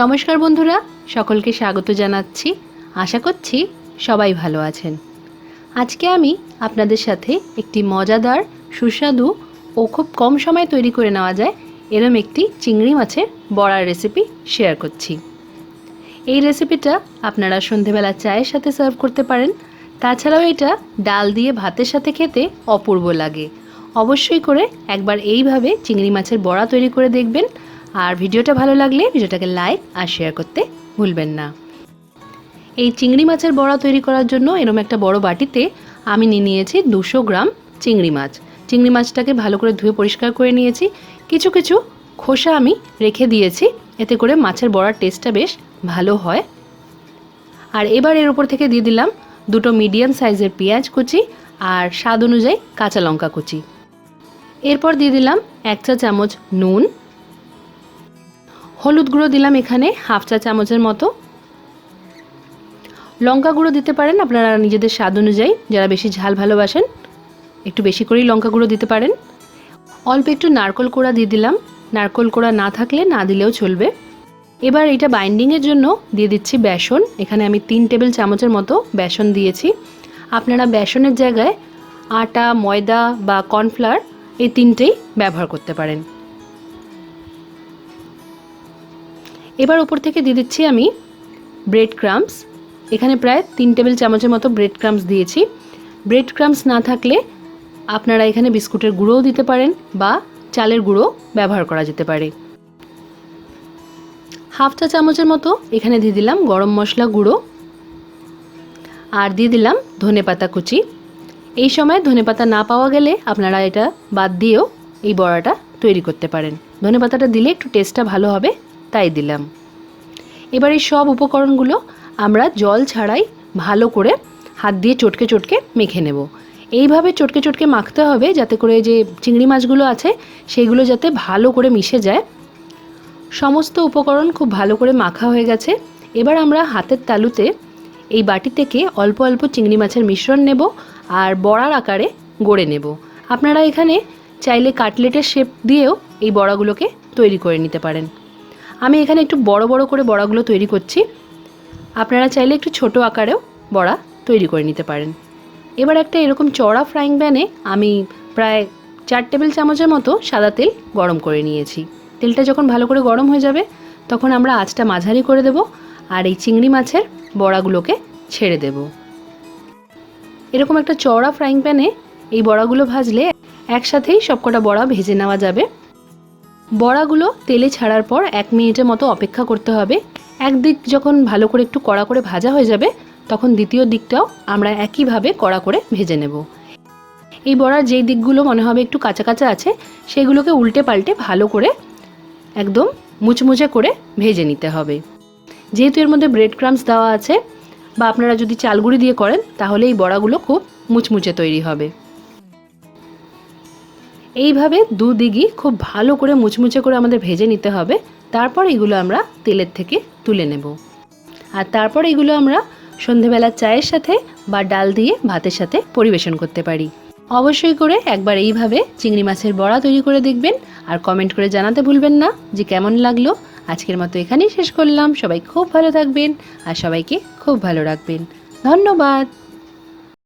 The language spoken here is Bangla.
নমস্কার বন্ধুরা, সকলকে স্বাগত জানাচ্ছি। আশা করছি সবাই ভালো আছেন। আজকে আমি আপনাদের সাথে একটি মজাদার, সুস্বাদু ও খুব কম সময়ে তৈরি করে নেওয়া যায় এরম একটি চিংড়ি মাছের বড়ার রেসিপি শেয়ার করছি। এই রেসিপিটা আপনারা সন্ধেবেলা চায়ের সাথে সার্ভ করতে পারেন। তাছাড়াও এটা ডাল দিয়ে ভাতের সাথে খেতে অপূর্ব লাগে। অবশ্যই করে একবার এইভাবে চিংড়ি মাছের বড়া তৈরি করে দেখবেন। আর ভিডিওটা ভালো লাগলে ভিডিওটাকে লাইক আর শেয়ার করতে ভুলবেন না। এই চিংড়ি মাছের বড়া তৈরি করার জন্য এরম একটা বড় বাটিতে আমি নিয়ে নিয়েছি দুশো গ্রাম চিংড়ি মাছ। চিংড়ি মাছটাকে ভালো করে ধুয়ে পরিষ্কার করে নিয়েছি। কিছু কিছু খোসা আমি রেখে দিয়েছি। এতে করে মাছের বড়ার টেস্টটা বেশ ভালো হয়। আর এবার এর উপর থেকে দিয়ে দিলাম দুটো মিডিয়াম সাইজের পেঁয়াজ কুচি আর স্বাদ অনুযায়ী কাঁচা লঙ্কা কুচি। এরপর দিয়ে দিলাম এক চা চামচ নুন। হলুদ গুঁড়ো দিলাম এখানে, হাফ চা চামচের মতো। লঙ্কা গুঁড়ো দিতে পারেন আপনারা নিজেদের স্বাদ অনুযায়ী, যারা বেশি ঝাল ভালোবাসেন, একটু বেশি করেই লঙ্কা গুঁড়ো দিতে পারেন। অল্প একটু নারকল কোড়া দিয়ে দিলাম, নারকল কোড়া না থাকলে না দিলেও চলবে। এবার এটা বাইন্ডিংয়ের জন্য দিয়ে দিচ্ছি বেসন, এখানে আমি তিন টেবিল চামচের মতো বেসন দিয়েছি। আপনারা বেসনের জায়গায় আটা, ময়দা বা কর্নফ্লাওয়ার এই তিনটেই ব্যবহার করতে পারেন। এবার ওপর থেকে দিয়ে দিচ্ছি আমি ব্রেড ক্রামস এখানে প্রায় তিন টেবিল চামচের মতো ব্রেড ক্রামস দিয়েছি। ব্রেড ক্রামস না থাকলে আপনারা এখানে বিস্কুটের গুঁড়োও দিতে পারেন বা চালের গুঁড়ো ব্যবহার করা যেতে পারে। হাফ চা চামচের মতো এখানে দিয়ে দিলাম গরম মশলা গুঁড়ো। আর দিয়ে দিলাম ধনে পাতা কুচি। এই সময় ধনে পাতা না পাওয়া গেলে আপনারা এটা বাদ দিয়েও এই বড়াটা তৈরি করতে পারেন। ধনে পাতাটা দিলে একটু টেস্টটা ভালো হবে। তাই দিলাম। এবার এই সব উপকরণগুলো আমরা জল ছাড়াই ভালো করে হাত দিয়ে চটকে চটকে মেখে নেব। এইভাবে চটকে চটকে মাখতে হবে যাতে করে যে চিংড়ি মাছগুলো আছে সেইগুলো যাতে ভালো করে মিশে যায়। সমস্ত উপকরণ খুব ভালো করে মাখা হয়ে গেছে। এবার আমরা হাতের তালুতে এই বাটি থেকে অল্প অল্প চিংড়ি মাছের মিশ্রণ নেব আর বড়ার আকারে গড়ে নেব। আপনারা এখানে চাইলে কাটলেটের শেপ দিয়েও এই বড়াগুলোকে তৈরি করে নিতে পারেন। আমি এখানে একটু বড় বড় করে বড়াগুলো তৈরি করছি। আপনারা চাইলে একটু ছোট আকারেও বড়া তৈরি করে নিতে পারেন। এবার একটা এরকম চড়া ফ্রাইং প্যানে আমি প্রায় চার টেবিল চামচের মতো সাদা তেল গরম করে নিয়েছি। তেলটা যখন ভালো করে গরম হয়ে যাবে, তখন আমরা আঁচটা মাঝারি করে দেব আর এই চিংড়ি মাছের বড়াগুলোকে ছেড়ে দেব। এরকম একটা চড়া ফ্রাইং প্যানে এই বড়াগুলো ভাজলে একসাথেই সবকটা বড়া ভেজে নেওয়া যাবে। বড়াগুলো তেলে ছাড়ার পর এক মিনিটের মতো অপেক্ষা করতে হবে। একদিক যখন ভালো করে একটু কড়া করে ভাজা হয়ে যাবে, তখন দ্বিতীয় দিকটাও আমরা একইভাবে কড়া করে ভেজে নেব। এই বড়ার যেই দিকগুলো মনে হবে একটু কাঁচা কাঁচা আছে, সেগুলোকে উল্টে পাল্টে ভালো করে একদম মুচমুচে করে ভেজে নিতে হবে। যেহেতু এর মধ্যে ব্রেড ক্রামস দেওয়া আছে, বা আপনারা যদি চালগুড়ি দিয়ে করেন, তাহলে এই বড়াগুলো খুব মুচমুচে তৈরি হবে। এইভাবে দুদিকই খুব ভালো করে মুচমুচে করে আমাদের ভেজে নিতে হবে। তারপর এগুলো আমরা তেলের থেকে তুলে নেব। আর তারপর এগুলো আমরা সন্ধেবেলা চায়ের সাথে বা ডাল দিয়ে ভাতের সাথে পরিবেশন করতে পারি। অবশ্যই করে একবার এইভাবে চিংড়ি মাছের বড়া তৈরি করে দেখবেন আর কমেন্ট করে জানাতে ভুলবেন না যে কেমন লাগল। আজকের মতো এখানেই শেষ করলাম। সবাই খুব ভালো থাকবেন আর সবাইকে খুব ভালো রাখবেন। ধন্যবাদ।